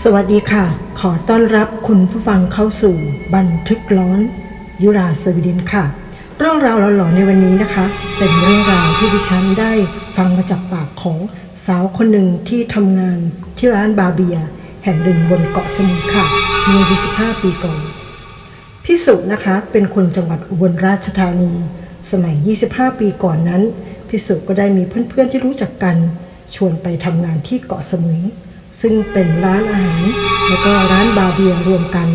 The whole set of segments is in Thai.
สวัสดีค่ะ ขอต้อนรับคุณผู้ฟังเข้าสู่บันทึกร้อนยุราสวีเดนค่ะ เรื่องราวหลอนๆในวันนี้นะคะ เป็นเรื่องราวที่ดิฉันได้ฟังมาจากปากของสาวคนหนึ่งที่ทำงานที่ร้านบาเบีย แห่งหนึ่งบนเกาะสมุยค่ะเมื่อ 25 ปีก่อนพี่สุนะคะเป็นคนจังหวัดอุบลราชธานี สมัย 25 ปีก่อนนั้นพี่สุก็ได้มีเพื่อนๆที่รู้จักกัน ชวนไปทำงานที่เกาะสมุย ซึ่งเป็นร้านอาหาร แล้วก็ร้านบาร์เบียรวมกัน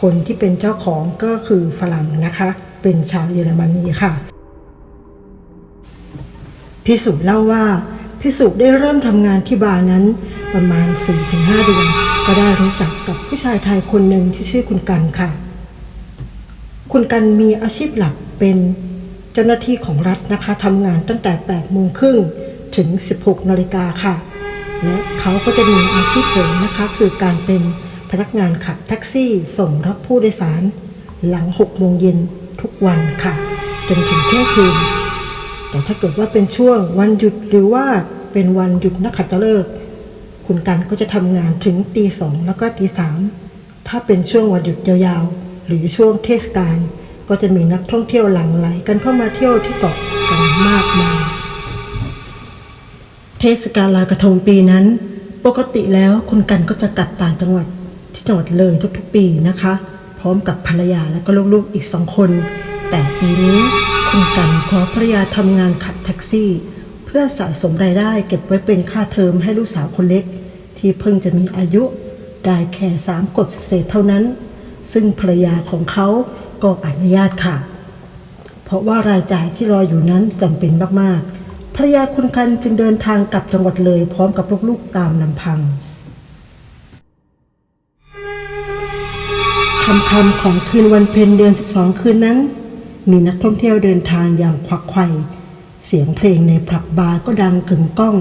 คนที่เป็นเจ้าของก็คือฝรั่งนะคะ เป็นชาวเยอรมนีค่ะ พิสุเล่าว่าพิสุได้เริ่มทำงานที่บาร์นั้นประมาณ 4-5 เดือน ก็ได้รู้จักกับผู้ชายไทยคนหนึ่งที่ชื่อคุณกันค่ะ คุณกันมีอาชีพหลักเป็นเจ้าหน้าที่ของรัฐนะคะทำงานตั้งแต่ 8 โมงครึ่งถึง 16 นาฬิกาค่ะ และเขาก็จะมีอาชีพเสริมนะคะ คือการเป็นพนักงานขับแท็กซี่ ส่งรับผู้โดยสาร หลัง6โมงเย็นทุกวันค่ะ จนถึงเที่ยงคืน แต่ถ้าเกิดว่าเป็นช่วงวันหยุดหรือว่าเป็นวันหยุดนักขัตฤกษ์คุณกันก็จะทำงานถึงตีสองแล้วก็ตีสามถ้าเป็นช่วงวันหยุดยาวๆ หรือช่วงเทศกาลก็จะมีนักท่องเที่ยวหลั่งไหลกันเข้ามาเที่ยวที่เกาะกันมากมาย เทศกาลลอยกระทงปีนั้น ปกติแล้วคุณกันก็จะกลับต่างจังหวัดที่จังหวัดเลยทุกๆปีนะคะ พร้อมกับภรรยาและก็ลูกๆอีกสองคน แต่ปีนี้คุณกันขอภรรยาทำงานขับแท็กซี่ เพื่อสะสมรายได้เก็บไว้เป็นค่าเทอมให้ลูกสาวคนเล็ก ที่เพิ่งจะมีอายุได้แค่สามขวบเศษเท่านั้น ซึ่งภรรยาของเขาก็อนุญาตค่ะ เพราะว่ารายจ่ายที่รออยู่นั้นจำเป็นมากๆ ภรรยาคุณกันจึงเดินทางกลับจังหวัดเลยพร้อมกับลูกๆตามลำพังคำคำของคืนวันเพ็ญเดือน 12 คืนนั้น มีนักท่องเที่ยวเดินทางอย่างควักไข่เสียงเพลงในผับบาร์ก็ดังกึ่งก้อง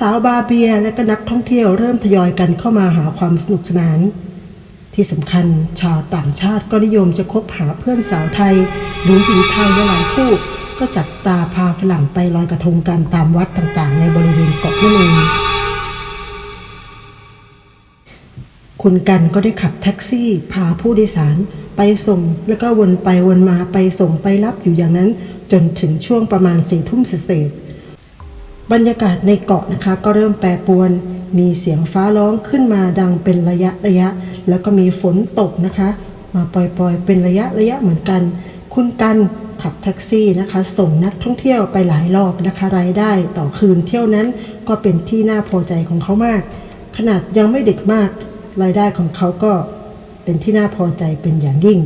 สาวๆบาร์เบียและก็นักท่องเที่ยวเริ่มทยอยกันเข้ามาหาความสนุกสนาน ที่สำคัญชาวต่างชาติก็นิยมจะคบหาเพื่อนสาวไทยหรือหญิงไทยหลายคู่ ก็จัดตาพาฝรั่งไปลอยกระทงกันตามวัดต่างๆ ในบริเวณเกาะนั่นเองคุณกันก็ได้ขับแท็กซี่พาผู้โดยสารไปส่ง แล้วก็วนไปวนมาไปส่งไปรับอยู่อย่างนั้น จนถึงช่วงประมาณสี่ทุ่มเศษบรรยากาศในเกาะนะคะ ก็เริ่มแปรปรวน มีเสียงฟ้าร้องขึ้นมาดังเป็นระยะระยะ แล้วก็มีฝนตกนะคะ มาปล่อยๆ เป็นระยะระยะเหมือนกัน คุณกัน ขับแท็กซี่นะคะ ส่งนักท่องเที่ยวไปหลายรอบนะคะรายได้ต่อคืนเที่ยวนั้นก็เป็นที่น่าพอใจของเขามาก ขนาดยังไม่เด็กมาก รายได้ของเขาก็เป็นที่น่าพอใจเป็นอย่างยิ่ง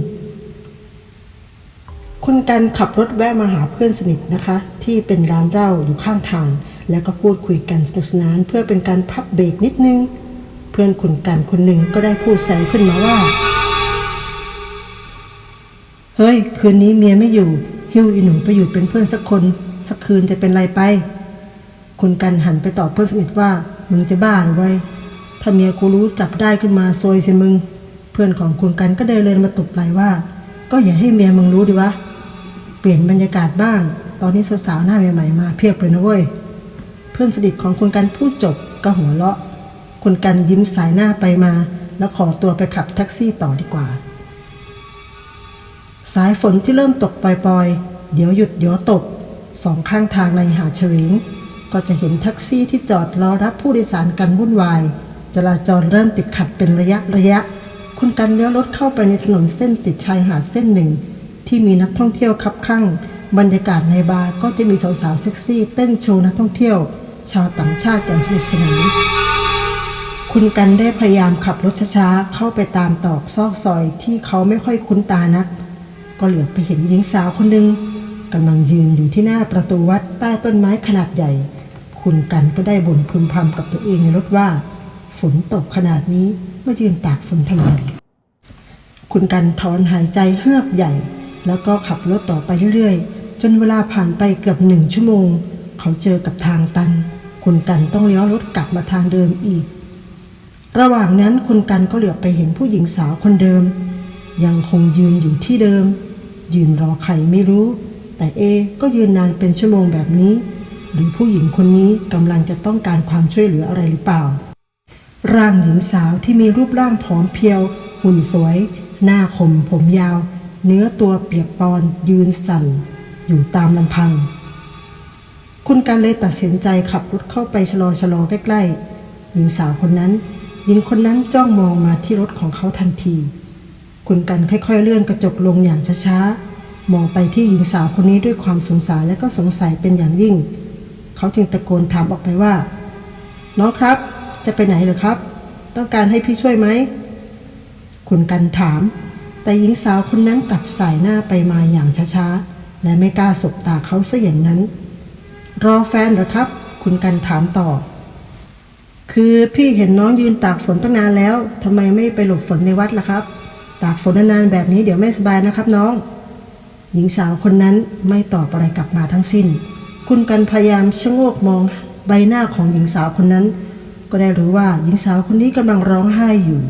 คุณกันขับรถแวะมาหาเพื่อนสนิทนะคะ ที่เป็นร้านเหล้าอยู่ข้างทาง แล้วก็พูดคุยกันสนุกสนานเพื่อเป็นการพักเบรกนิดนึง เพื่อนคุณกันคนหนึ่งก็ได้พูดแซวขึ้นมาว่า ฮ้ย คืนนี้เมียไม่อยู่ หิ้วอีหนูไปอยู่เป็นเพื่อนสักคน สักคืนจะเป็นไรไป คุณกันหันไปตอบเพื่อนสนิทว่า มึงจะบ้าหรือไงถ้าเมียกูรู้จับได้ขึ้นมาซวยสิมึง เพื่อนของคุณกันก็เดินเลยมาตบไหลว่า ก็อย่าให้เมียมึงรู้ดิวะ เปลี่ยนบรรยากาศบ้าง ตอนนี้สาวๆหน้าใหม่ๆมาเพียบเลยนะเว้ย เพื่อนสนิทของคุณกันพูดจบก็หัวเราะ คุณกันยิ้มสายหน้าไปมา แล้วขอตัวไปขับแท็กซี่ต่อดีกว่า สายฝนที่เริ่มตกปล่อยๆ เดี๋ยวหยุดเดี๋ยวตก สองข้างทางในหาดเฉวงก็จะเห็นแท็กซี่ที่จอดรอรับผู้โดยสารกันวุ่นวาย จราจรเริ่มติดขัดเป็นระยะระยะ คุณกันเลี้ยวรถเข้าไปในถนนเส้นติดชายหาดเส้นหนึ่ง ที่มีนักท่องเที่ยวคับข้างบรรยากาศในบาร์ก็จะมีสาวๆเซ็กซี่ เต้นโชว์นักท่องเที่ยว ชาวต่างชาติอย่างสนุกสนานคุณกันได้พยายามขับรถช้าๆเข้าไปตามตอกซอกซอยที่เขาไม่ค่อยคุ้นตานัก ก็เหลือไปเห็นหญิงสาวคนหนึ่งกำลังยืนอยู่ที่หน้าประตูวัดใต้ต้นไม้ขนาดใหญ่ คุณกันก็ได้บ่นพึมพำกับตัวเองในรถว่า ฝนตกขนาดนี้มายืนตากฝนทำไมคุณกันถอนหายใจเฮือกใหญ่ แล้วก็ขับรถต่อไปเรื่อยๆ จนเวลาผ่านไปเกือบหนึ่งชั่วโมง เขาเจอกับทางตัน คุณกันต้องเลี้ยวรถกลับมาทางเดิมอีก ระหว่างนั้นคุณกันก็เหลือไปเห็นผู้หญิงสาวคนเดิม ยังคงยืนอยู่ที่เดิม ยืนรอใครไม่รู้ แต่เอก็ยืนนานเป็นชั่วโมงแบบนี้ หรือผู้หญิงคนนี้กำลังจะต้องการความช่วยเหลืออะไรหรือเปล่า ร่างหญิงสาวที่มีรูปร่างผอมเพรียว หุ่นสวย หน้าคมผมยาว เนื้อตัวเปียกปอนยืนสั่น อยู่ตามลำพัง คุณกันเลยตัดสินใจขับรถเข้าไปชะลอชะลอใกล้ๆหญิงสาวคนนั้นหญิงคนนั้นจ้องมองมาที่รถของเขาทันที คุณกันค่อยๆ เลื่อนกระจกลงอย่างช้าๆ มองไปที่หญิงสาวคนนี้ด้วยความสงสารและก็สงสัยเป็นอย่างยิ่ง เขาจึงตะโกนถามออกไปว่า น้องครับ จะไปไหนหรอครับ ต้องการให้พี่ช่วยไหม คุณกันถาม แต่หญิงสาวคนนั้นกลับสายหน้าไปมาอย่างช้าๆ และไม่กล้าสบตาเขาซะอย่างนั้น รอแฟนหรอครับ คุณกันถามต่อ คือพี่เห็นน้องยืนตากฝนตั้งนานแล้วทำไมไม่ไปหลบฝนในวัดล่ะครับ ตากฝนนานๆแบบนี้เดี๋ยวไม่สบายนะครับน้อง หญิงสาวคนนั้นไม่ตอบอะไรกลับมาทั้งสิ้น คุณกันพยายามชะโงกมองใบหน้าของหญิงสาวคนนั้น ก็ได้รู้ว่าหญิงสาวคนนี้กำลังร้องไห้อยู่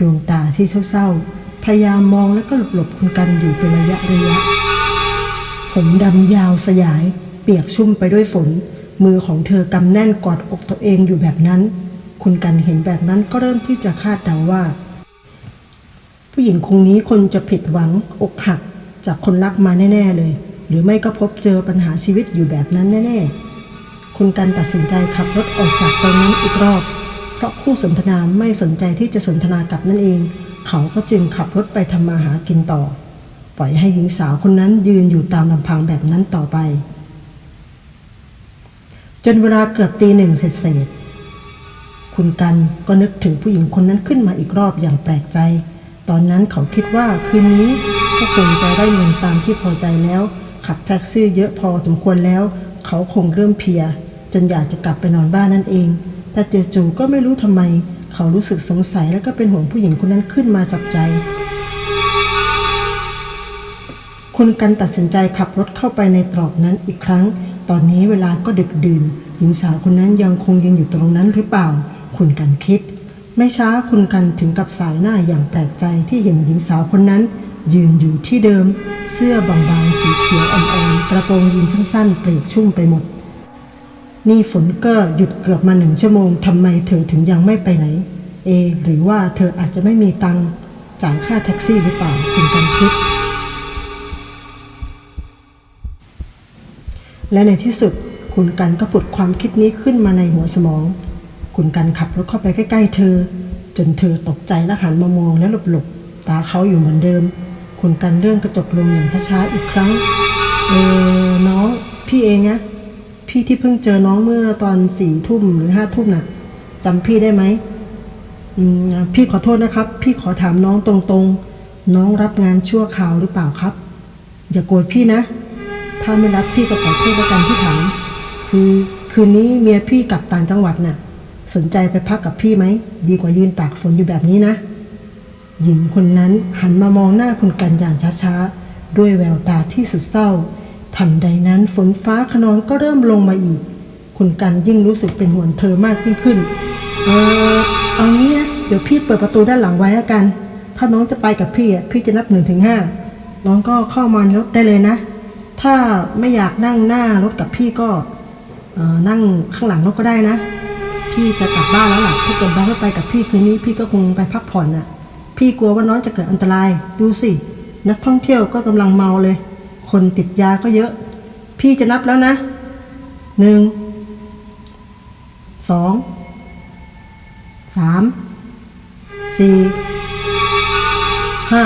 ดวงตาที่เศร้าๆ พยายามมองแล้วก็หลบๆคุณกันอยู่เป็นระยะระยะ ผมดำยาวสยาย เปียกชุ่มไปด้วยฝน มือของเธอกำแน่นกอดอกตัวเองอยู่แบบนั้น คุณกันเห็นแบบนั้นก็เริ่มที่จะคาดเดาว่า ผู้หญิงคงนี้คนจะผิดหวังอกหัก จากคนรักมาแน่ ๆ เลย หรือไม่ก็พบเจอปัญหาชีวิตอยู่แบบนั้นแน่ ๆ คุณกันตัดสินใจขับรถออกจากตรงนั้นอีกรอบ เพราะคู่สนทนาไม่สนใจที่จะสนทนากับนั่นเอง เขาก็จึงขับรถไปทำมาหากินต่อ ปล่อยให้หญิงสาวคนนั้นยืนอยู่ตามลำพังแบบนั้นต่อไป จนเวลาเกือบตีหนึ่งเสร็จเสร็จๆคุณกันก็นึกถึงผู้หญิงคนนั้นขึ้นมาอีกรอบอย่างแปลกใจ ตอนนั้นเขาคิดว่าคืนนี้ก็คงจะได้เงินตามที่พอใจแล้ว ขับแท็กซี่เยอะพอสมควรแล้ว เขาคงเริ่มเพีย จนอยากจะกลับไปนอนบ้านนั่นเอง แต่เจู่ๆก็ไม่รู้ทำไม เขารู้สึกสงสัยและก็เป็นห่วงผู้หญิงคนนั้นขึ้นมาจับใจ คุณกันตัดสินใจขับรถเข้าไปในตรอกนั้นอีกครั้ง ตอนนี้เวลาก็ดึกดื่นหญิงสาวคนนั้นยังคงยืนอยู่ตรงนั้นหรือเปล่า คุณกันคิด ไม่ช้าคุณกันถึงกับสายหน้าอย่างแปลกใจที่เห็นหญิงสาวคนนั้น ยืนอยู่ที่เดิม เสื้อบางๆสีเขียวอ่อนๆกระโปรงยีนสั้นๆ เปียกชุ่มไปหมด นี่ฝนก็หยุดเกือบมาหนึ่งชั่วโมงทำไมเธอถึงยังไม่ไปไหน เอ หรือว่าเธออาจจะไม่มีตังจ่ายค่าแท็กซี่หรือเปล่าคุณกันคิดและในที่สุดคุณกันก็ผุดความคิดนี้ขึ้นมาในหัวสมอง คุณกันขับรถเข้าไปใกล้ ๆ เธอ จนเธอตกใจและหันมามองและหลบๆ ตาเขาอยู่เหมือนเดิม คุณกันเลื่อนกระจกลงอย่างช้าๆอีกครั้ง เออน้อง พี่เองนะพี่ที่เพิ่งเจอน้องเมื่อตอนสี่ทุ่มหรือห้าทุ่มน่ะจำพี่ได้ไหมพี่ขอโทษนะครับ พี่ขอถามน้องตรงๆ น้องรับงานชั่วคราวหรือเปล่าครับ อย่าโกรธพี่นะ ถ้าไม่รับพี่ก็ขอโทษแล้วกันที่ถามคือคืนนี้เมียพี่กลับต่างจังหวัดน่ะ สนใจไปพักกับพี่ไหม ดีกว่ายืนตากฝนอยู่แบบนี้นะ หญิงคนนั้นหันมามองหน้าคุณกันอย่างช้าๆ ด้วยแววตาที่สุดเศร้า ทันใดนั้นฝนฟ้าขนองก็เริ่มลงมาอีก คุณกันยิ่งรู้สึกเป็นห่วงเธอมากยิ่งขึ้น เออเอางี้นะเดี๋ยวพี่เปิดประตูด้านหลังไว้แล้วกัน ถ้าน้องจะไปกับพี่อะพี่จะนับหนึ่งถึงห้าน้องก็เข้ามารถได้เลยนะ ถ้าไม่อยากนั่งหน้ารถกับพี่ก็นั่งข้างหลังรถก็ได้นะ พี่จะกลับบ้านแล้วล่ะถ้าเกิดน้องไม่ไปกับพี่คืนนี้พี่ก็คงไปพักผ่อนน่ะ พี่กลัวว่าน้องจะเกิดอันตราย ดูสิ นักท่องเที่ยวก็กำลังเมาเลย คนติดยาก็เยอะ พี่จะนับแล้วนะหนึ่งสองสามสี่ห้า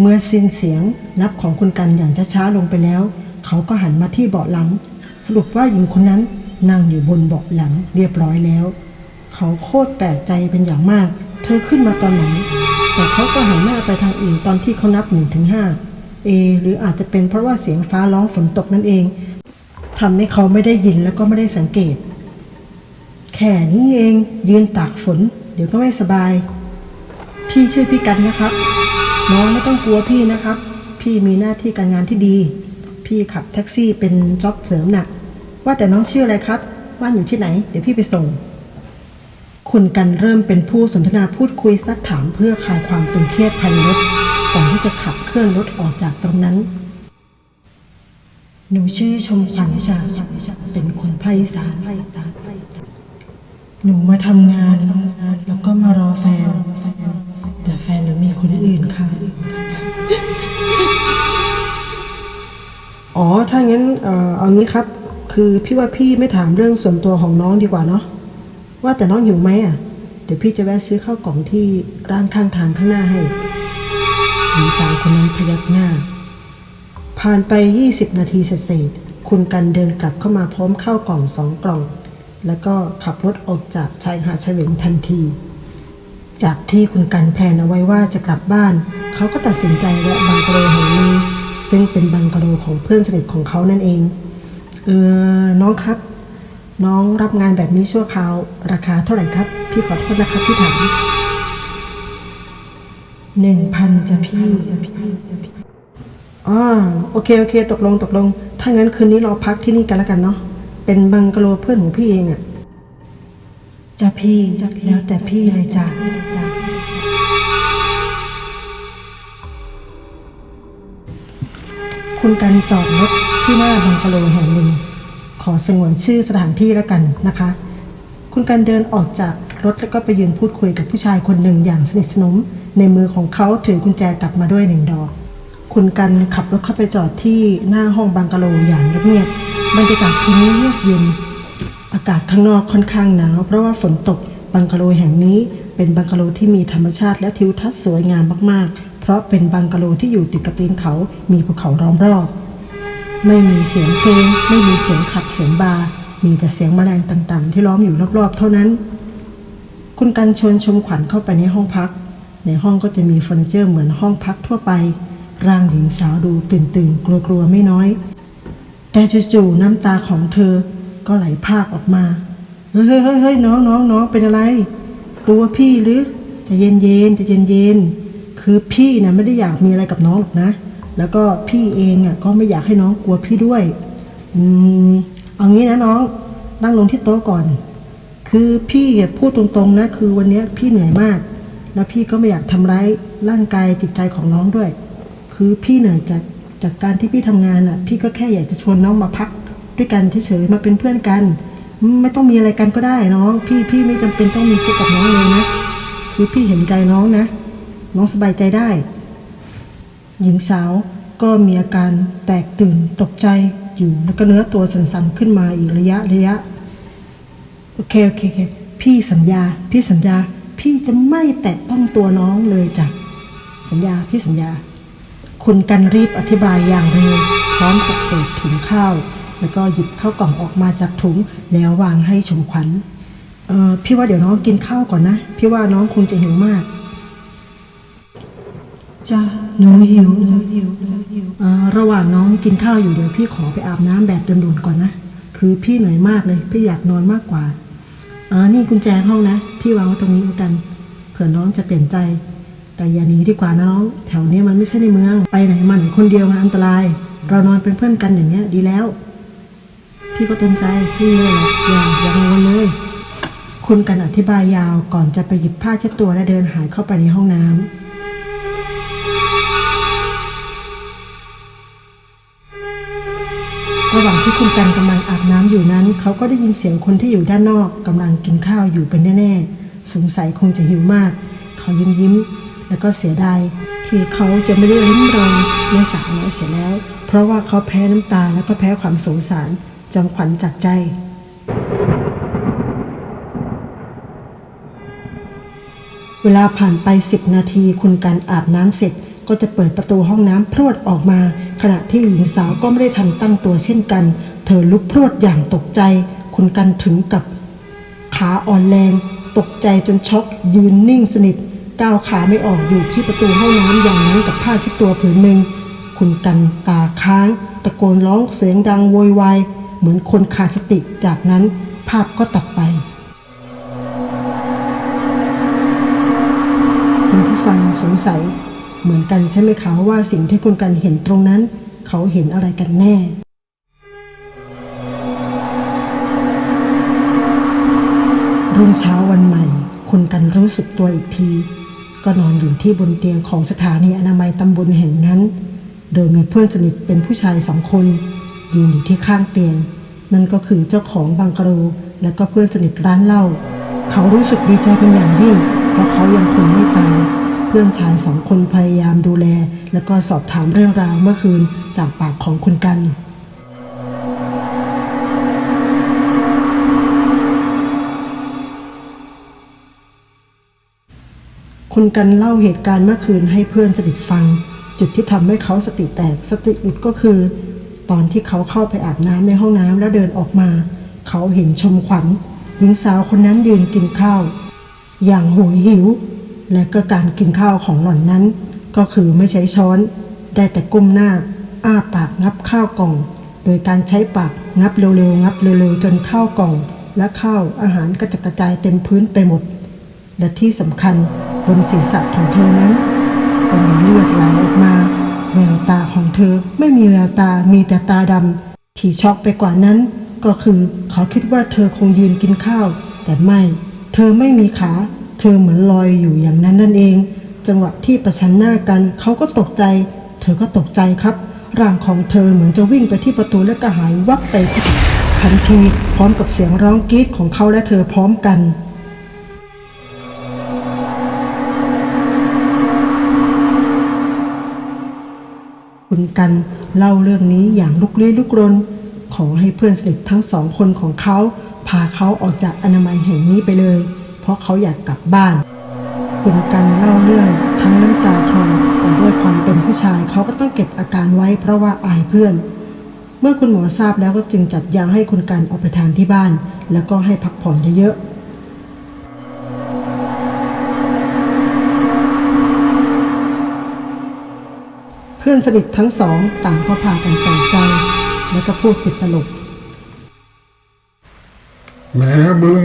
เมื่อสิ้นเสียงนับของคุณกันอย่างช้าๆลงไปแล้ว เขาก็หันมาที่เบาะหลัง สรุปว่าหญิงคนนั้น นั่งอยู่บนเบาะหลังเรียบร้อยแล้ว เขาโคตรแปลกใจเป็นอย่างมาก เธอขึ้นมาตอนไหน แต่เขาก็หันหน้าไปทางอื่นตอนที่เขานับหนึ่งถึงห้าเอ หรืออาจจะเป็นเพราะว่าเสียงฟ้าร้องฝนตกนั่นเองทำให้เขาไม่ได้ยินแล้วก็ไม่ได้สังเกต แค่นี้เองยืนตากฝน เดี๋ยวก็ไม่สบาย พี่ชื่อพี่กันนะครับ น้องไม่ต้องกลัวพี่นะครับ พี่มีหน้าที่การงานที่ดี พี่ขับแท็กซี่เป็นจ็อบเสริมน่ะ ว่าแต่น้องชื่ออะไรครับบ้านอยู่ที่ไหน เดี๋ยวพี่ไปส่ง คุณกันเริ่มเป็นผู้สนทนาพูดคุยซักถามเพื่อคลายความตึงเครียดภายในรถก่อนที่จะขับเคลื่อนรถออกจากตรงนั้น หนูชื่อชมขวัญจ้ะเป็นคนภาคอีสานหนูมาทำงานแล้วก็มารอแฟน แต่แฟนหนูมีคนอื่นค่ะ อ๋อ ถ้างั้น เอ่อ เอางี้ครับ คือพี่ว่าพี่ไม่ถามเรื่องส่วนตัวของน้องดีกว่าเนาะว่าแต่น้องหิวไหมอะ เดี๋ยวพี่จะแวะซื้อข้าวกล่องที่ร้านข้างทางข้างหน้าให้หญิงสาวคนนั้นพยักหน้า ผ่านไป 20 นาทีเศษๆคุณกันเดินกลับเข้ามาพร้อมข้าวกล่องสองกล่อง แล้วก็ขับรถออกจากชายหาดเฉวงทันที จากที่คุณกันแพลนเอาไว้ว่าจะกลับบ้าน เขาก็ตัดสินใจแวะบังกะโลแห่งนึ่งซึ่งเป็นบังกะโลของเพื่อนสนิทของเขานั่นเอง เออน้องครับ น้องรับงานแบบนี้ชั่วคราว ราคาเท่าไหร่ครับ พี่ขอโทษนะครับพี่ถามหนึ่งพันจะพี่จะพี่จะพี่อ๋อโอเคโอเค ตกลงตกลง ถ้างั้นคืนนี้เราพักที่นี่กันแล้วกันเนาะเป็นบังกะโลเพื่อนของพี่เองอะจ้ะพี่แล้วแต่พี่เลยจ้ะ คุณกันจอดรถที่หน้าบังกะโลแห่งหนึ่ง ขอสงวนชื่อสถานที่แล้วกันนะคะ คุณกันเดินออกจากรถแล้วก็ไปยืนพูดคุยกับผู้ชายคนหนึ่งอย่างสนิทสนม ในมือของเขาถือกุญแจกลับมาด้วยหนึ่งดอก คุณกันขับรถเข้าไปจอดที่หน้าห้องบังกะโลอย่างเงียบบรรยากาศคืนนี้เยือกเย็น อากาศข้างนอกค่อนข้างหนาว เพราะว่าฝนตกบังกะโลแห่งนี้เป็นบังกะโลที่มีธรรมชาติและทิวทัศน์สวยงามมากๆ ราะเป็นบังกะโลที่อยู่ติดกับตีนเขา มีภูเขาล้อมรอบ ไม่มีเสียงเพลง ไม่มีเสียงขับเสียงบาร์มีแต่เสียงแมลงต่างๆ ที่ล้อมอยู่รอบๆ เท่านั้น คุณกันชวนชมขวัญเข้าไปในห้องพัก ในห้องก็จะมีเฟอร์นิเจอร์เหมือนห้องพักทั่วไป ร่างหญิงสาวดูตื่นตื่นๆกลัวๆ ไม่น้อย แต่จู่ๆน้ำตาของเธอก็ไหลพากออกมาเฮ้ยเฮ้ยเฮ้ยเฮ้ยน้องน้องน้องเป็นอะไร กลัวพี่หรือ จะเย็นเย็นจะเย็นเย็นๆ คือพี่นะไม่ได้อยากมีอะไรกับน้องหรอกนะ แล้วก็พี่เองอะก็ไม่อยากให้น้องกลัวพี่ด้วย อืมเอางี้นะน้องนั่งลงที่โต๊ะก่อน คือพี่พูดตรงๆนะ คือวันนี้พี่เหนื่อยมาก แล้วพี่ก็ไม่อยากทำร้ายร่างกายจิตใจของน้องด้วย คือพี่เหนื่อยจากจากการที่พี่ทำงานอะ พี่ก็แค่อยากจะชวนน้องมาพัก ด้วยกันเฉยๆมาเป็นเพื่อนกัน ไม่ต้องมีอะไรกันก็ได้น้อง พี่พี่ไม่จำเป็นต้องมีเซ็กกับน้องเลยนะ คือพี่เห็นใจน้องนะ น้องสบายใจได้ หญิงสาวก็มีอาการแตกตื่นตกใจอยู่แล้วก็เนื้อตัวสั่นๆขึ้นมาอีกระยะระยะโอเคโอเคโอเคพี่สัญญา พี่สัญญา พี่จะไม่แตะต้องตัวน้องเลยจ้ะสัญญาพี่สัญญา คุณกันรีบอธิบายอย่างเร็วพร้อมกับเปิดถุงข้าว แล้วก็หยิบข้าวกล่องออกมาจากถุงแล้ววางให้ชมขวัญเออพี่ว่าเดี๋ยวน้องกินข้าวก่อนนะ พี่ว่าน้องคงจะหิวมาก จ้าหนูหิวหนูหิวหนูหิวอ่าระหว่างน้องกินข้าวอยู่เดี๋ยวพี่ขอไปอาบน้ำแบบด่วนๆก่อนนะ คือพี่เหนื่อยมากเลย พี่อยากนอนมากกว่าอ่านี่กุญแจห้องนะ พี่วางไว้ตรงนี้แล้วกัน เผื่อน้องจะเปลี่ยนใจ แต่อย่าหนีดีกว่านะน้อง แถวนี้มันไม่ใช่ในเมือง ไปไหนมาไหนคนเดียวมันอันตราย เรานอนเป็นเพื่อนกันอย่างเงี้ยดีแล้ว พี่ก็เต็มใจ พี่เลยหรออย่าอย่ากังวลเลย คุณกันอธิบายยาวก่อนจะไปหยิบผ้าเช็ดตัวและเดินหายเข้าไปในห้องน้ำ ระหว่างที่คุณกันกำลังอาบน้ำอยู่นั้น เขาก็ได้ยินเสียงคนที่อยู่ด้านนอกกำลังกินข้าวอยู่เป็นแน่ๆ สงสัยคงจะหิวมาก เขายิ้มยิ้ม แล้วก็เสียดายที่เขาจะไม่ได้ลิ้มรองในสาวน้อยเสียแล้ว เพราะว่าเขาแพ้น้ำตาแล้วก็แพ้ความสงสารจองขวัญจากใจเวลาผ่านไปสิบนาทีคุณกันอาบน้ำเสร็จก็จะเปิดประตูห้องน้ำพรวดออกมา ขณะที่หญิงสาวก็ไม่ได้ทันตั้งตัวเช่นกัน เธอลุกพรวดอย่างตกใจ คุณกันถึงกับขาอ่อนแรง ตกใจจนช็อกยืนนิ่งสนิทก้าวขาไม่ออกอยู่ที่ประตูห้องน้ำอย่างนั้นกับผ้าชิดตัวผืนหนึ่ง คุณกันตาค้าง ตะโกนร้องเสียงดังโวยวายเหมือนคนขาดสติจากนั้นภาพก็ตัดไปคุณผู้ฟังสงสัย เหมือนกันใช่ไหมคะว่าสิ่งที่คุณกันเห็นตรงนั้น เขาเห็นอะไรกันแน่รุ่งเช้าวันใหม่ คุณกันรู้สึกตัวอีกที ก็นอนอยู่ที่บนเตียงของสถานีอนามัยตำบลแห่งนั้น โดยมีเพื่อนสนิทเป็นผู้ชายสองคนยืนอยู่ที่ข้างเตียง นั่นก็คือเจ้าของบังกะโรและก็เพื่อนสนิทร้านเหล้าเขารู้สึกดีใจเป็นอย่างยิ่งเพราะเขายังคงไม่ตาย เพื่อนชายสองคนพยายามดูแล แล้วก็สอบถามเรื่องราวเมื่อคืนจากปากของคุณกัน คุณกันเล่าเหตุการณ์เมื่อคืนให้เพื่อนสนิทฟัง จุดที่ทำให้เขาสติแตกสติหลุดก็คือ ตอนที่เขาเข้าไปอาบน้ำในห้องน้ำแล้วเดินออกมา เขาเห็นชมขวัญหญิงสาวคนนั้นยืนกินข้าว อย่างโหยหิว และก็การกินข้าวของหล่อนนั้น ก็คือไม่ใช้ช้อน ได้แต่ก้มหน้า อ้าปากงับข้าวกล่อง โดยการใช้ปากงับเร็วๆงับเร็วๆจนข้าวกล่อง และข้าวอาหารกระจัดกระจายเต็มพื้นไปหมด และที่สำคัญบนศีรษะของเธอนั้นก็มีเลือดไหลออกมา แววตาของเธอไม่มีแววตามีแต่ตาดำที่ช็อกไปกว่านั้น ก็คือเขาคิดว่าเธอคงยืนกินข้าว แต่ไม่ เธอไม่มีขา เธอเหมือนลอยอยู่อย่างนั้นนั่นเอง จังหวะที่ประชันหน้ากันเขาก็ตกใจ เธอก็ตกใจครับ ร่างของเธอเหมือนจะวิ่งไปที่ประตูและก็หายวับไปทันทีพร้อมกับเสียงร้องกรีดของเขาและเธอพร้อมกันคุณกันเล่าเรื่องนี้อย่างลุกลี้ลุกรนขอให้เพื่อนสนิททั้งสองคนของเขา พาเขาออกจากอนามัยแห่งนี้ไปเลย ราะเขาอยากกลับบ้านคุณกันเล่าเรื่องทั้งน้ำตาคลอแต่ด้วยความเป็นผู้ชายเขาก็ต้องเก็บอาการไว้เพราะว่าอายเพื่อน เมื่อคุณหมอทราบแล้วก็จึงจัดยาให้คุณกันเอาไปทานที่บ้าน แล้วก็ให้พักผ่อนเยอะๆเพื่อนสนิททั้งสองต่างก็พากันแปลกใจ แล้วก็พูดติดตลก แหมมึง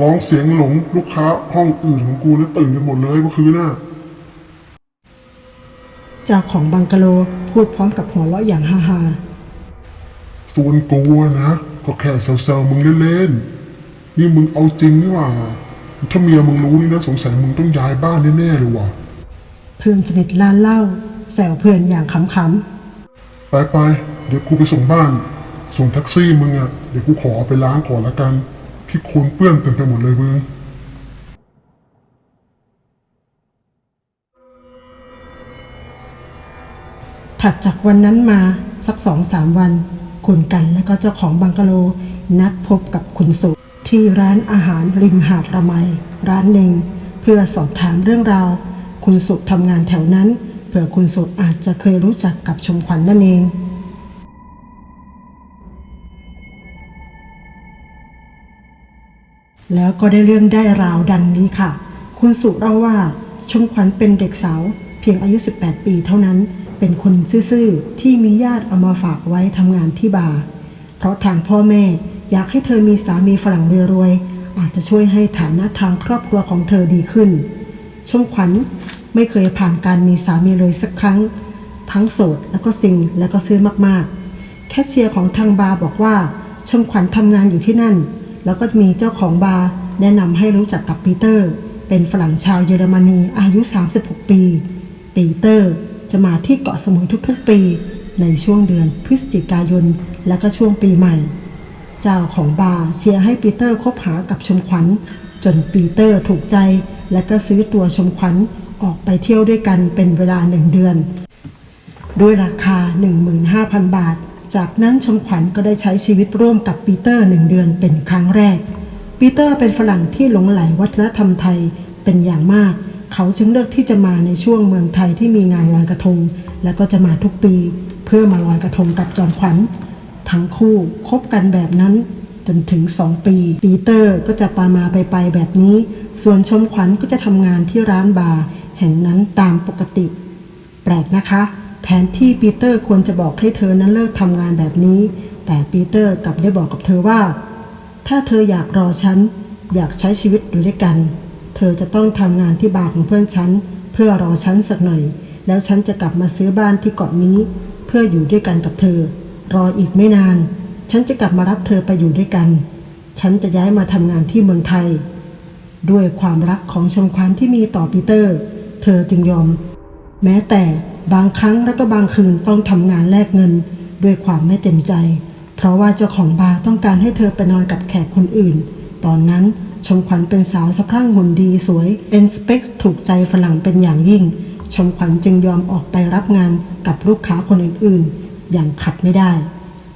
ร้องเสียงหลงลูกค้าห้องอื่นของกูแล้วตื่นกันหมดเลยเมื่อคืนน่ะ เจ้าของบังกะโลพูดพร้อมกับหัวเราะอย่างฮาฮาส่วนกูอะนะ ก็แค่เซลๆมึงเล่นๆ นี่มึงเอาจริงนี่หว่า ถ้าเมียมึงรู้นี่นะสงสัยมึงต้องย้ายบ้านแน่ๆเลยว่ะเพื่อนสนิทลานเล่าแซวเพื่อนอย่างขำไปไปๆเดี๋ยวกูไปส่งบ้าน ส่วนแท็กซี่มึงอะเดี๋ยวกูขอเอาไปล้างก่อนละกัน พี่โคลนเปื้อนเต็มไปหมดเลยมึงถัดจากวันนั้นมาสักสองสามวัน คุณกันและก็เจ้าของบังกะโล นัดพบกับคุณสุที่ร้านอาหารริมหาดระไม ร้านหนึ่ง เพื่อสอบถามเรื่องราว คุณสุทำงานแถวนั้น เผื่อคุณสุอาจจะเคยรู้จักกับชมขวัญนนั่นเอง แล้วก็ได้เรื่องได้ราวดังนี้ค่ะ คุณสุเล่าว่าชมขวัญเป็นเด็กสาวเพียงอายุ 18 ปีเท่านั้น เป็นคนซื่อๆ ที่มีญาติเอามาฝากไว้ทำงานที่บาร์ เพราะทางพ่อแม่อยากให้เธอมีสามีฝรั่งรวยๆ อาจจะช่วยให้ฐานะทางครอบครัวของเธอดีขึ้น ชมขวัญไม่เคยผ่านการมีสามีเลยสักครั้ง ทั้งโสดแล้วก็ซิงแล้วก็ซื้อมากๆ แคชเชียร์ของทางบาร์บอกว่า ชมขวัญทำงานอยู่ที่นั่น แล้วก็มีเจ้าของบาร์แนะนำให้รู้จักกับปีเตอร์ เป็นฝรั่งชาวเยอรมนีอายุ 36 ปี ปีเตอร์จะมาที่เกาะสมุยทุกๆปี ในช่วงเดือนพฤศจิกายน และก็ช่วงปีใหม่ เจ้าของบาร์เชียร์ให้ปีเตอร์คบหากับชมขวัญ จนปีเตอร์ถูกใจ และก็ซื้อตัวชมขวัญออกไปเที่ยวด้วยกันเป็นเวลาหนึ่งเดือน ด้วยราคา 15,000 บาท จากนั้นชมขวัญก็ได้ใช้ชีวิตร่วมกับปีเตอร์หนึ่งเดือนเป็นครั้งแรก ปีเตอร์เป็นฝรั่งที่หลงไหลวัฒนธรรมไทยเป็นอย่างมาก เขาจึงเลือกที่จะมาในช่วงเมืองไทยที่มีงานลอยกระทง และก็จะมาทุกปี เพื่อมาลอยกระทงกับจอมขวัญ ทั้งคู่คบกันแบบนั้นจนถึงสองปี ปีเตอร์ก็จะปามาไปไปแบบนี้ ส่วนชมขวัญก็จะทำงานที่ร้านบาร์แห่งนั้นตามปกติ แปลกนะคะ แทนที่ปีเตอร์ควรจะบอกให้เธอนั้นเลิกทำงานแบบนี้ แต่ปีเตอร์กลับได้บอกกับเธอว่า ถ้าเธออยากรอฉัน อยากใช้ชีวิตอยู่ด้วยกัน เธอจะต้องทำงานที่บาร์ของเพื่อนฉัน เพื่อรอฉันสักหน่อย แล้วฉันจะกลับมาซื้อบ้านที่เกาะนี้ เพื่ออยู่ด้วยกันกับเธอ รออีกไม่นาน ฉันจะกลับมารับเธอไปอยู่ด้วยกัน ฉันจะย้ายมาทำงานที่เมืองไทย ด้วยความรักของชมควันที่มีต่อปีเตอร์ เธอจึงยอม แม้แต่ บางครั้งและก็บางคืนต้องทำงานแลกเงิน ด้วยความไม่เต็มใจ เพราะว่าเจ้าของบาร์ต้องการให้เธอไปนอนกับแขกคนอื่น ตอนนั้นชมขวัญเป็นสาวสะพรั่งหุ่นดีสวยเป็นสเปคถูกใจฝรั่งเป็นอย่างยิ่ง ชมขวัญจึงยอมออกไปรับงานกับลูกค้าคนอื่นๆ อย่างขัดไม่ได้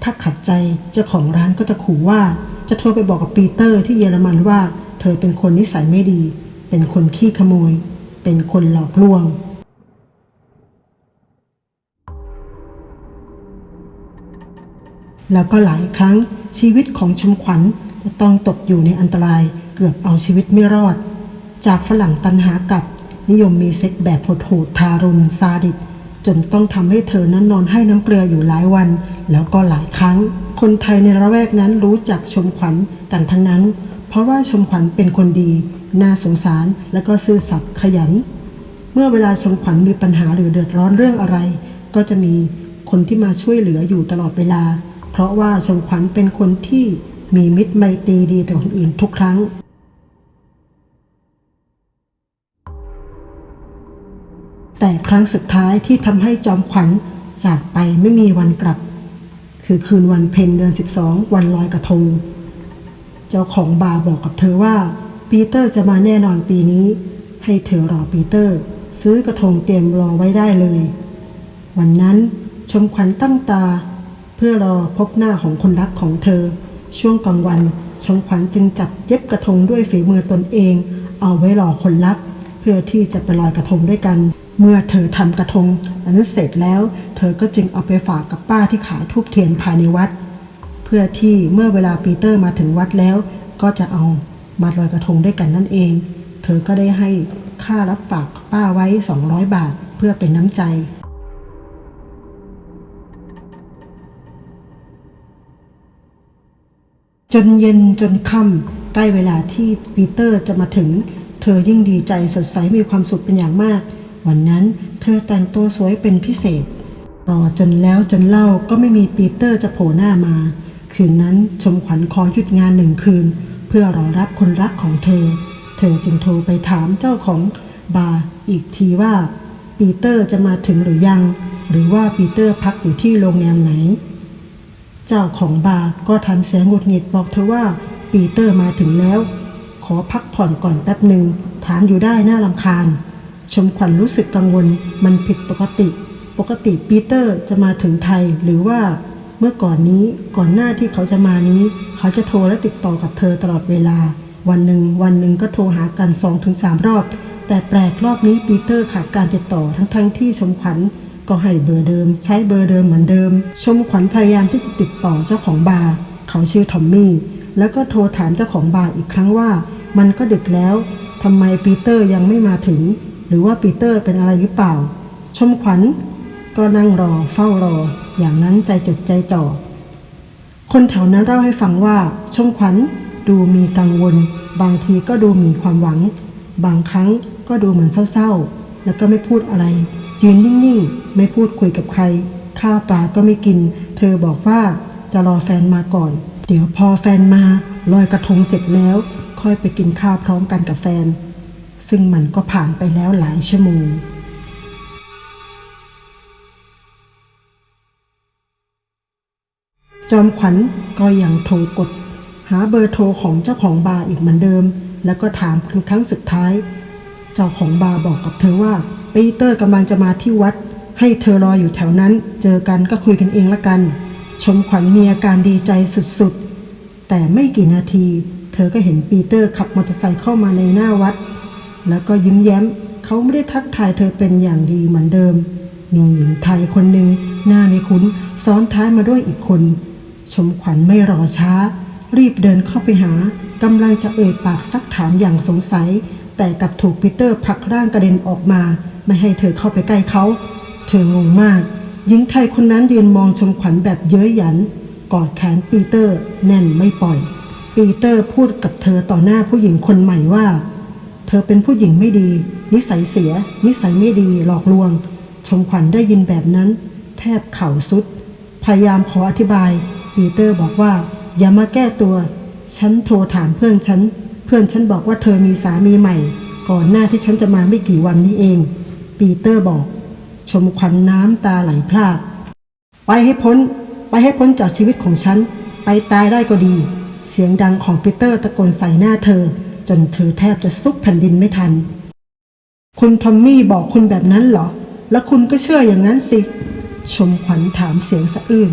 ถ้าขัดใจเจ้าของร้านก็จะขู่ว่า จะโทรไปบอกกับปีเตอร์ที่เยอรมันว่า เธอเป็นคนนิสัยไม่ดี เป็นคนขี้ขโมย เป็นคนหลอกลวง แล้วก็หลายครั้งชีวิตของชมขวัญจะต้องตกอยู่ในอันตรายเกือบเอาชีวิตไม่รอด จากฝรั่งตันหากับนิยมมีเซ็กแบบโหดทารุณซาดิสจนต้องทำให้เธอนั้นนอนให้น้ำเกลืออยู่หลายวัน แล้วก็หลายครั้ง คนไทยในละแวกนั้นรู้จักชมขวัญกันทั้งนั้น เพราะว่าชมขวัญเป็นคนดี น่าสงสารและก็ซื่อสัตย์ขยัน เมื่อเวลาชมขวัญมีปัญหาหรือเดือดร้อนเรื่องอะไร ก็จะมีคนที่มาช่วยเหลืออยู่ตลอดเวลา เพราะว่าชมขวัญเป็นคนที่มีมิตรไมตรีดีต่อคนอื่นทุกครั้ง แต่ครั้งสุดท้ายที่ทำให้จอมขวัญจากไปไม่มีวันกลับ คือคืนวันเพ็ญเดือน 12 วันลอยกระทง เจ้าของบาร์บอกกับเธอว่า ปีเตอร์จะมาแน่นอนปีนี้ ให้เธอรอปีเตอร์ ซื้อกระทงเตรียมรอไว้ได้เลย วันนั้นชมขวัญตั้งตา เพื่อรอพบหน้าของคนรักของเธอ ช่วงกลางวันชมขวัญจึงจัดเย็บกระทงด้วยฝีมือตนเอง เอาไว้รอคนรัก เพื่อที่จะไปลอยกระทงด้วยกัน เมื่อเธอทำกระทงอันนั้นเสร็จแล้ว เธอก็จึงเอาไปฝากกับป้าที่ขายทูบเทียนภายในวัด เพื่อที่เมื่อเวลาปีเตอร์มาถึงวัดแล้ว ก็จะเอามาลอยกระทงด้วยกันนั่นเอง เธอก็ได้ให้ค่ารับฝากป้าไว้ 200 บาทเพื่อเป็นน้ำใจ จนเย็นจนค่ำใกล้เวลาที่ปีเตอร์จะมาถึง เธอยิ่งดีใจสดใสมีความสุขเป็นอย่างมาก วันนั้นเธอแต่งตัวสวยเป็นพิเศษรอจนแล้วจนเล่าก็ไม่มีปีเตอร์จะโผล่หน้ามา คืนนั้นชมขวัญขอหยุดงานหนึ่งคืน เพื่อรอรับคนรักของเธอ เธอจึงโทรไปถามเจ้าของบาร์อีกทีว่าปีเตอร์จะมาถึงหรือยัง หรือว่าปีเตอร์พักอยู่ที่โรงแรมไหน เจ้าของบาร์ก็ทำเสียงหงุดหงิดบอกเธอว่าปีเตอร์มาถึงแล้ว ขอพักผ่อนก่อนแป๊บหนึ่งถามอยู่ได้น่าลำคาญ ชมขวัญรู้สึกกังวลมันผิดปกติ ปกติปีเตอร์จะมาถึงไทยหรือว่าเมื่อก่อนนี้ก่อนหน้าที่เขาจะมานี้ เขาจะโทรและติดต่อกับเธอตลอดเวลา วันหนึ่งวันหนึ่งก็โทรหากันสองถึงสามรอบ แต่แปลกรอบนี้ปีเตอร์ขาดการติดต่อทั้งๆทที่ชมขวัญ ก็ให้เบอร์เดิม ใช้เบอร์เดิมเหมือนเดิม ชมขวัญพยายามที่จะติดต่อเจ้าของบาร์เขาชื่อทอมมี่แล้วก็โทรถามเจ้าของบาร์อีกครั้งว่า มันก็ดึกแล้วทำไมปีเตอร์ยังไม่มาถึง หรือว่าปีเตอร์เป็นอะไรหรือเปล่า ชมขวัญก็นั่งรอเฝ้ารอ อย่างนั้นใจจดใจจ่อคนแถวนั้นเล่าให้ฟังว่า ชมขวัญดูมีกังวล บางทีก็ดูมีความหวัง บางครั้งก็ดูเหมือนเศร้าๆ แล้วก็ไม่พูดอะไร ยืนนิ่งๆ ไม่พูดคุยกับใคร ข้าวปลาก็ไม่กิน เธอบอกว่าจะรอแฟนมาก่อน เดี๋ยวพอแฟนมาลอยกระทงเสร็จแล้ว ค่อยไปกินข้าวพร้อมกันกับแฟน ซึ่งมันก็ผ่านไปแล้วหลายชั่วโมงจอมขวัญก็ยังโทรกด หาเบอร์โทรของเจ้าของบาร์อีกเหมือนเดิม แล้วก็ถามเป็นครั้งสุดท้าย เจ้าของบาร์บอกกับเธอว่า ปีเตอร์กำลังจะมาที่วัด ให้เธอรออยู่แถวนั้น เจอกันก็คุยกันเองละกัน ชมขวัญมีอาการดีใจสุดๆ แต่ไม่กี่นาที เธอก็เห็นปีเตอร์ขับมอเตอร์ไซค์เข้ามาในหน้าวัด แล้วก็ยิ้มแย้ม เขาไม่ได้ทักทายเธอเป็นอย่างดีเหมือนเดิม มีหญิงไทยคนหนึ่งหน้าไม่คุ้น ซ้อนท้ายมาด้วยอีกคน ชมขวัญไม่รอช้า รีบเดินเข้าไปหากำลังจะเอ่ยปากซักถามอย่างสงสัย แต่กลับถูกปีเตอร์ผลักร่างกระเด็นออกมา ไม่ให้เธอเข้าไปใกล้เขา เธองงมาก หญิงไทยคนนั้นยืนมองชมขวัญแบบเย้ยหยัน กอดแขนปีเตอร์ แน่นไม่ปล่อย ปีเตอร์พูดกับเธอต่อหน้าผู้หญิงคนใหม่ว่า เธอเป็นผู้หญิงไม่ดี นิสัยเสีย นิสัยไม่ดีหลอกลวง ชมขวัญได้ยินแบบนั้น แทบเข่าสุด พยายามขออธิบาย ปีเตอร์บอกว่า อย่ามาแก้ตัว ฉันโทรถามเพื่อนฉัน เพื่อนฉันบอกว่าเธอมีสามีใหม่ ก่อนหน้าที่ฉันจะมาไม่กี่วันนี้เอง ปีเตอร์บอก ชมขวัญน้ำตาไหลพราก ไปให้พ้น ไปให้พ้นจากชีวิตของฉัน ไปตายได้ก็ดี เสียงดังของปีเตอร์ตะโกนใส่หน้าเธอ จนเธอแทบจะซุกแผ่นดินไม่ทัน คุณทอมมี่บอกคุณแบบนั้นเหรอ แล้วคุณก็เชื่ออย่างนั้นสิ ชมขวัญถามเสียงสะอื้น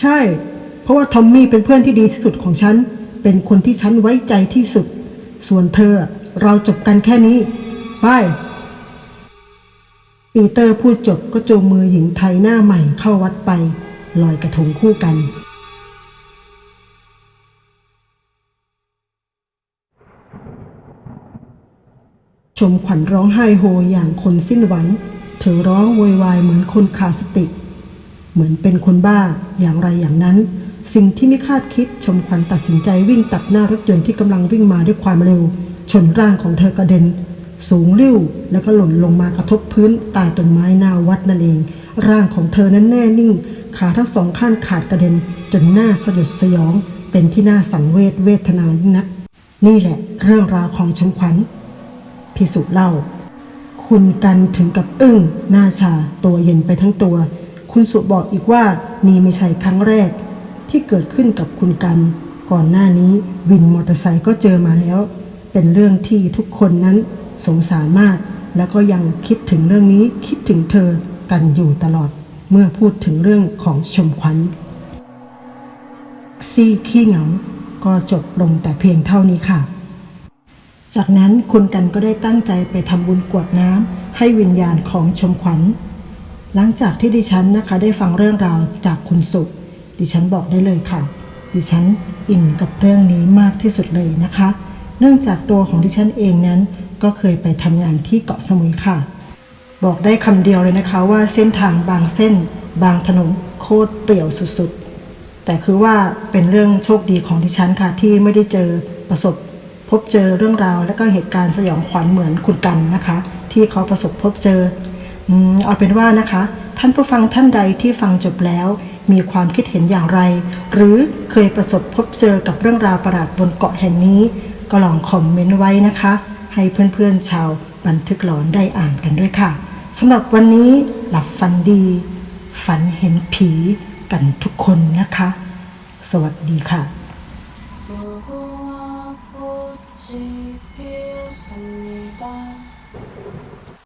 ใช่ เพราะว่าทอมมี่เป็นเพื่อนที่ดีที่สุดของฉัน เป็นคนที่ฉันไว้ใจที่สุด ส่วนเธอเราจบกันแค่นี้ บาย ปีเตอร์พูดจบก็จูงมือหญิงไทยหน้าใหม่เข้าวัดไป ลอยกระทงคู่กัน ชมขวัญร้องไห้โฮอย่างคนสิ้นหวัง เธอร้องโวยวายเหมือนคนขาดสติ เหมือนเป็นคนบ้าอย่างไรอย่างนั้น สิ่งที่ไม่คาดคิดชมขวัญตัดสินใจวิ่งตัดหน้ารถยนต์ที่กำลังวิ่งมาด้วยความเร็ว ชนร่างของเธอกระเด็น สูงลิ่วแล้วก็หล่นลงมากระทบพื้นใตายต้นไม้หน้าวัดนั่นเอง ร่างของเธอนั้นแน่นิ่ง ขาทั้งสองข้างขาดกระเด็น จนหน้าสยดสยอง เป็นที่น่าสังเวชเวทนายิ่งนัก นี่แหละเรื่องราวของชมขวัญพิสุเล่า คุณกันถึงกับอึ้งหน้าชาตัวเย็นไปทั้งตัว คุณสุบอกอีกว่านี่ไม่ใช่ครั้งแรก ที่เกิดขึ้นกับคุณกัน ก่อนหน้านี้วินมอเตอร์ไซค์ก็เจอมาแล้ว เป็นเรื่องที่ทุกคนนั้น สงสารมาก แล้วก็ยังคิดถึงเรื่องนี้คิดถึงเธอกันอยู่ตลอดเมื่อพูดถึงเรื่องของชมขวัญซี่ขี้เหงา ก็จบลงแต่เพียงเท่านี้ค่ะ จากนั้นคุณกันก็ได้ตั้งใจไปทำบุญกวดน้ำให้วิญญาณของชมขวัญ หลังจากที่ดิฉันนะคะได้ฟังเรื่องราวจากคุณสุดิฉันบอกได้เลยค่ะ ดิฉันอินกับเรื่องนี้มากที่สุดเลยนะคะ เนื่องจากตัวของดิฉันเองนั้น ก็เคยไปทำงานที่เกาะสมุยค่ะ บอกได้คำเดียวเลยนะคะว่าเส้นทางบางเส้น บางถนนโคตรเปรี่ยวสุดๆ แต่คือว่าเป็นเรื่องโชคดีของดิฉันค่ะที่ไม่ได้เจอประสบพบเจอเรื่องราว และก็เหตุการณ์สยองขวัญเหมือนคุณกันนะคะ ที่เขาประสบพบเจออเอาเป็นว่านะคะ ท่านผู้ฟังท่านใดที่ฟังจบแล้ว มีความคิดเห็นอย่างไร หรือเคยประสบพบเจอกับเรื่องราวประหลาดบนเกาะแห่งนี้ ก็ลองคอมเมนต์ไว้นะคะ ให้เพื่อนๆชาวบันทึกหลอนได้อ่านกันด้วยค่ะสำหรับวันนี้หลับฝันดี ฝันเห็นผีกันทุกคนนะคะ สวัสดีค่ะ